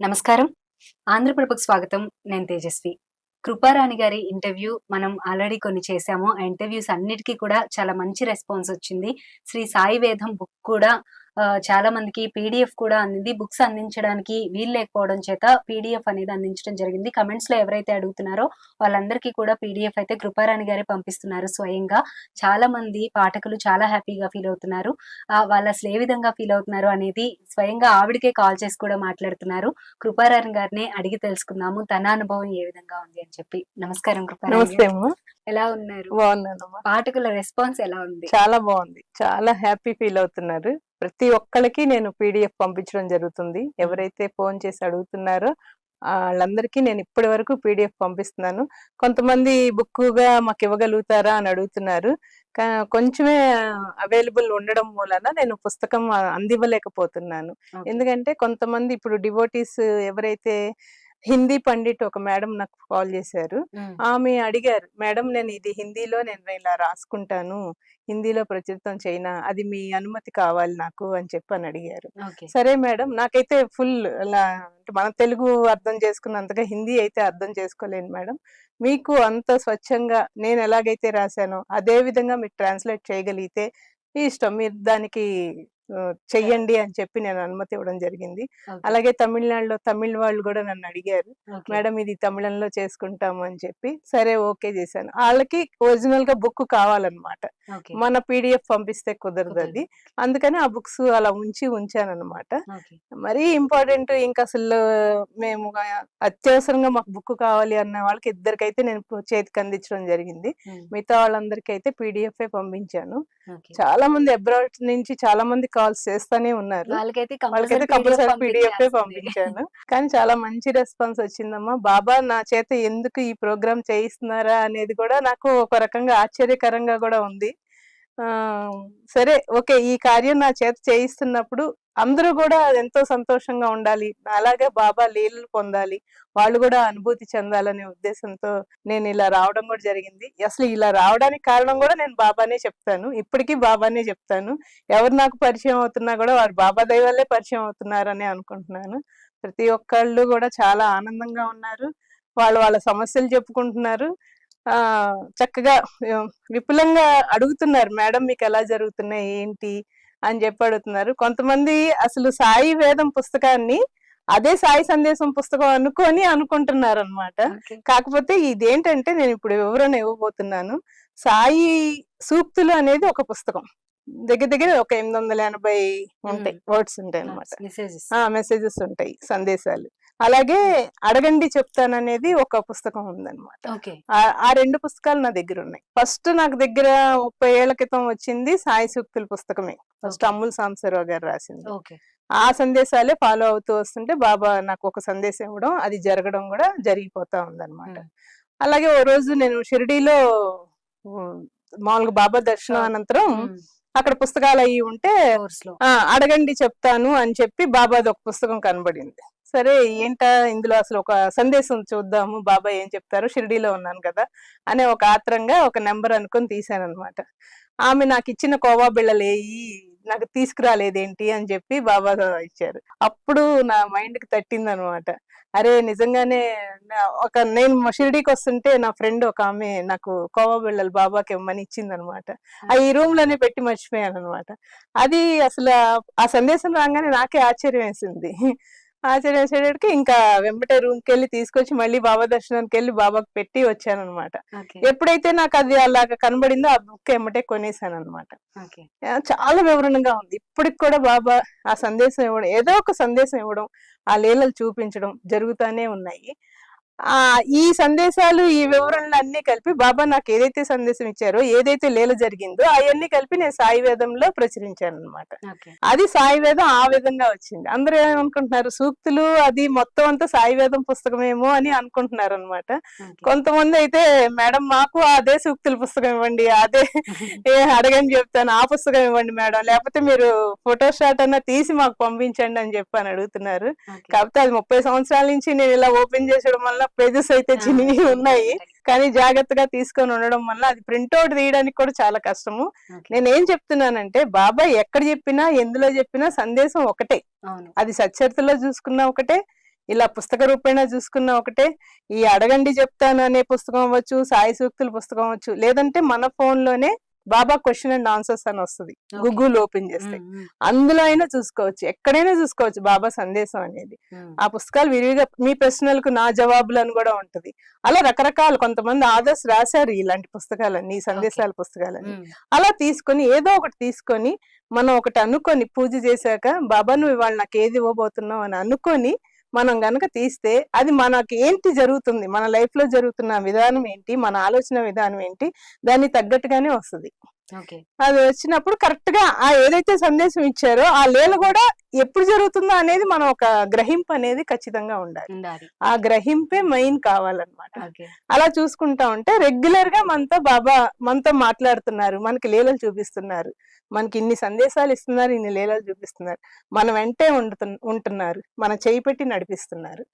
నమస్కారం. ఆంధ్రప్రభకు స్వాగతం. నేను తేజస్వి. కృపారాణి గారి ఇంటర్వ్యూ మనం ఆల్రెడీ కొన్ని చేశాము. ఆ ఇంటర్వ్యూస్ అన్నిటికీ కూడా చాలా మంచి రెస్పాన్స్ వచ్చింది. శ్రీ సాయి వేదం బుక్ కూడా చాలా మందికి పీడిఎఫ్ కూడా అందింది. బుక్స్ అందించడానికి వీలు లేకపోవడం చేత పీడిఎఫ్ అనేది అందించడం జరిగింది. కమెంట్స్లో ఎవరైతే అడుగుతున్నారో వాళ్ళందరికీ కూడా పీడిఎఫ్ అయితే కృపారాణి గారే పంపిస్తున్నారు స్వయంగా. చాలా మంది పాఠకులు చాలా హ్యాపీగా ఫీల్ అవుతున్నారు. వాళ్ళు అసలు ఏ విధంగా ఫీల్ అవుతున్నారు అనేది స్వయంగా ఆవిడకే కాల్ చేసి కూడా మాట్లాడుతున్నారు. కృపారాయణ గారిని అడిగి తెలుసుకుందాము. తన అనుభవం ఏ విధంగా ఉంది అని చెప్పి. నమస్కారం. అమ్మా. ఎలా ఉన్నారు? పాఠకుల రెస్పాన్స్ ఎలా ఉంది? చాలా బాగుంది. చాలా హ్యాపీ ఫీల్ అవుతున్నారు. ప్రతి ఒక్కళ్ళకి నేను పీడిఎఫ్ పంపించడం జరుగుతుంది. ఎవరైతే ఫోన్ చేసి అడుగుతున్నారో వాళ్ళందరికీ నేను ఇప్పటి వరకు పీడిఎఫ్ పంపిస్తున్నాను. కొంతమంది బుక్గా మాకు ఇవ్వగలుగుతారా అని అడుగుతున్నారు. కొంచెమే అవైలబుల్ ఉండడం మూలన నేను పుస్తకం అందివ్వలేకపోతున్నాను. ఎందుకంటే కొంతమంది ఇప్పుడు డివోటీస్ ఎవరైతే హిందీ పండిట్ ఒక మేడం నాకు కాల్ చేశారు. ఆమె అడిగారు మేడం నేను ఇది హిందీలో నేను ఇలా రాసుకుంటాను. హిందీలో ప్రచురితం చేయనా? అది మీ అనుమతి కావాలి నాకు అని చెప్పి అని అడిగారు. సరే మేడం నాకైతే ఫుల్ మన తెలుగు అర్థం చేసుకున్నంతగా హిందీ అయితే అర్థం చేసుకోలేను మేడం. మీకు అంత స్వచ్ఛంగా నేను ఎలాగైతే రాశానో అదే విధంగా మీరు ట్రాన్స్లేట్ చేయగలిగితే ఇష్టం. మీరు దానికి చెయ్యండి అని చెప్పి నేను అనుమతి ఇవ్వడం జరిగింది. అలాగే తమిళనాడులో తమిళ్ వాళ్ళు కూడా నన్ను అడిగారు. మేడం ఇది తమిళంలో చేసుకుంటాము అని చెప్పి. సరే ఓకే చేశాను. వాళ్ళకి ఒరిజినల్గా బుక్ కావాలన్నమాట. మన పీడిఎఫ్ పంపిస్తే కుదరదు. అది అందుకని ఆ బుక్స్ అలా ఉంచి ఉంచాను అనమాట. మరీ ఇంపార్టెంట్ ఇంకా అసలు మేము అత్యవసరంగా మాకు బుక్ కావాలి అన్న వాళ్ళకి ఇద్దరికైతే నేను చేతికి అందించడం జరిగింది. మిగతా వాళ్ళందరికీ అయితే పీడిఎఫ్ పంపించాను. చాలా మంది అబ్రాడ్ నుంచి చాలా మంది కాల్స్ చేస్తానే ఉన్నారు. వాళ్ళకైతే కంపల్సరీ పీడిఎఫ్. పంపించాను. కానీ చాలా మంచి రెస్పాన్స్ వచ్చిందమ్మా. బాబా నా చేత ఎందుకు ఈ ప్రోగ్రామ్ చేయిస్తున్నారా అనేది కూడా నాకు ఒక రకంగా ఆశ్చర్యకరంగా కూడా ఉంది. ఆ సరే ఓకే ఈ కార్యం నా చేత చేయిస్తున్నప్పుడు అందరూ కూడా ఎంతో సంతోషంగా ఉండాలి. అలాగే బాబా లీలలు పొందాలి. వాళ్ళు కూడా అనుభూతి చెందాలనే ఉద్దేశంతో నేను ఇలా రావడం కూడా జరిగింది. అసలు ఇలా రావడానికి కారణం కూడా నేను బాబానే చెప్తాను. ఇప్పటికీ బాబానే చెప్తాను. ఎవరు నాకు పరిచయం అవుతున్నా కూడా వారు బాబా దైవాలే పరిచయం అవుతున్నారని అనుకుంటున్నాను. ప్రతి ఒక్కళ్ళు కూడా చాలా ఆనందంగా ఉన్నారు. వాళ్ళు వాళ్ళ సమస్యలు చెప్పుకుంటున్నారు. ఆ చక్కగా విపులంగా అడుగుతున్నారు. మేడం మీకు ఎలా జరుగుతున్నాయి? ఏంటి? అని చెప్పి అడుగుతున్నారు. కొంతమంది అసలు సాయి వేదం పుస్తకాన్ని అదే సాయి సందేశం పుస్తకం అనుకొని అనుకుంటున్నారు అనమాట కాకపోతే ఇదేంటంటే నేను ఇప్పుడు వివరణ ఇవ్వబోతున్నాను. సాయి సూక్తులు అనేది ఒక పుస్తకం. దగ్గర దగ్గర ఒక ఎనిమిది వందల ఎనభై ఉంటాయి వర్డ్స్ ఉంటాయి ఆ మెసేజెస్ ఉంటాయి సందేశాలు. అలాగే అడగండి చెప్తాననేది ఒక పుస్తకం ఉందన్నమాట. ఆ- రెండు పుస్తకాలు నా దగ్గర ఉన్నాయి. ఫస్ట్ నాకు దగ్గర ముప్పై ఏళ్ళ క్రితం వచ్చింది సాయి సూక్తుల పుస్తకమే. ఫస్ట్. అమ్ముల్ సాంబశివరావు గారు రాసింది. ఆ సందేశాలే ఫాలో అవుతూ వస్తుంటే బాబా నాకు ఒక సందేశం ఇవ్వడం అది జరగడం కూడా జరిగిపోతా ఉందన్నమాట. అలాగే ఓ రోజు నేను షిరిడీలో మామూలుగా బాబా దర్శనం. అనంతరం అక్కడ పుస్తకాలు అయ్యి ఉంటే అడగండి చెప్తాను అని చెప్పి బాబాది ఒక పుస్తకం కనబడింది. సరే ఏంటా ఇందులో అసలు ఒక సందేశం చూద్దాము బాబా ఏం చెప్తారు షిరిడీలో ఉన్నాను కదా అనే ఒక ఆత్రంగా ఒక నెంబర్ అనుకొని తీసాను అనమాట ఆమె నాకు ఇచ్చిన కోవా బిళ్ళలేయి నాకు తీసుకురాలేదేంటి అని చెప్పి బాబా ఇచ్చారు. అప్పుడు నా మైండ్కి తట్టింది అనమాట అరే నిజంగానే ఒక నేను షిరిడీకి వస్తుంటే నా ఫ్రెండ్ ఒక ఆమె నాకు కోవా బిళ్ళలు బాబాకి ఇమ్మని ఇచ్చింది అనమాట ఆ ఈ రూమ్లోనే పెట్టి మర్చిపోయాను అనమాట అది అసలు ఆ సందేశం రాగానే నాకే ఆశ్చర్యం వేసింది. ఆశ్చర్యం వేసేటప్పటికి ఇంకా వెంబటే రూమ్కి వెళ్ళి తీసుకొచ్చి మళ్ళీ బాబా దర్శనానికి వెళ్ళి బాబాకి పెట్టి వచ్చాను అనమాట ఎప్పుడైతే నాకు అది అలాగ కనబడిందో ఆ బుక్ ఎమ్మటే కొనేసాను అనమాట చాలా వివరణగా ఉంది. ఇప్పటికి కూడా బాబా ఆ సందేశం ఇవ్వడం ఏదో ఒక సందేశం ఇవ్వడం ఆ లీలలు చూపించడం జరుగుతానే ఉన్నాయి. ఆ ఈ సందేశాలు ఈ వివరణలు అన్ని కలిపి బాబా నాకు ఏదైతే సందేశం ఇచ్చారో ఏదైతే లీల జరిగిందో అవన్నీ కలిపి నేను సాయి వేదంలో ప్రచురించాను అనమాట అది సాయి వేదం ఆ విధంగా వచ్చింది. అందరూ ఏమనుకుంటున్నారు? సూక్తులు అది మొత్తం అంతా సాయి వేదం పుస్తకమేమో అని అనుకుంటున్నారు అనమాట కొంతమంది అయితే మేడం మాకు అదే సూక్తుల పుస్తకం ఇవ్వండి అదే ఏ అడగని చెప్తాను ఆ పుస్తకం ఇవ్వండి మేడం లేకపోతే మీరు ఫోటో షాట్ అన్న తీసి మాకు పంపించండి అని చెప్పి అని అడుగుతున్నారు. కాకపోతే అది ముప్పై సంవత్సరాల నుంచి నేను ఇలా ఓపెన్ చేసడం వల్ల పేజెస్ అయితే చినిగి ఉన్నాయి. కానీ జాగ్రత్తగా తీసుకొని ఉండడం వల్ల అది ప్రింట్అవుట్ తీయడానికి కూడా చాలా కష్టము. నేను ఏం చెప్తున్నానంటే బాబాయ్ ఎక్కడ చెప్పినా ఎందులో చెప్పినా సందేశం ఒకటే అది సచ్చరితలో చూసుకున్నా ఒకటే ఇలా పుస్తక రూపేణా చూసుకున్న ఒకటే ఈ అడగండి చెప్తాను అనే పుస్తకం అవ్వచ్చు సాయి సూక్తుల పుస్తకం అవ్వచ్చు లేదంటే మన ఫోన్లోనే బాబా క్వశ్చన్ అండ్ ఆన్సర్స్ అని వస్తుంది. గూగుల్ ఓపెన్ చేస్తే. అందులో అయినా చూసుకోవచ్చు. ఎక్కడైనా చూసుకోవచ్చు బాబా సందేశం అనేది. ఆ పుస్తకాలు విరివిగా మీ ప్రశ్నలకు నా జవాబులు అని కూడా ఉంటది. అలా రకరకాలు కొంతమంది ఆదర్శ్ రాశారు ఇలాంటి పుస్తకాలన్నీ ఈ సందేశాల పుస్తకాలన్నీ. ఉమ్, అలా తీసుకొని ఏదో ఒకటి తీసుకొని మనం ఒకటి అనుకొని పూజ చేశాక బాబా నువ్వు ఇవాళ నాకు ఏది ఇవ్వబోతున్నావు అని అనుకొని మనం గనక తీస్తే అది మనకి ఏంటి జరుగుతుంది? మన లైఫ్లో జరుగుతున్న విధానం ఏంటి? మన ఆలోచన విధానం ఏంటి? దానికి తగ్గట్టుగానే వస్తుంది. అది వచ్చినప్పుడు కరెక్ట్గా ఆ ఏదైతే సందేశం ఇచ్చారో ఆ లీల కూడా ఎప్పుడు జరుగుతుందో అనేది మనం ఒక గ్రహింపు అనేది ఖచ్చితంగా ఉండాలి. ఆ గ్రహింపే మెయిన్ కావాలన్నమాట. అలా చూసుకుంటా ఉంటే రెగ్యులర్గా మనతో బాబా మనతో మాట్లాడుతున్నారు మనకి లీలలు చూపిస్తున్నారు మనకి ఇన్ని సందేశాలు ఇస్తున్నారు ఇన్ని లీలలు చూపిస్తున్నారు మన వెంటే ఉంటున్న- ఉంటున్నారు మన చేయి పెట్టి నడిపిస్తున్నారు.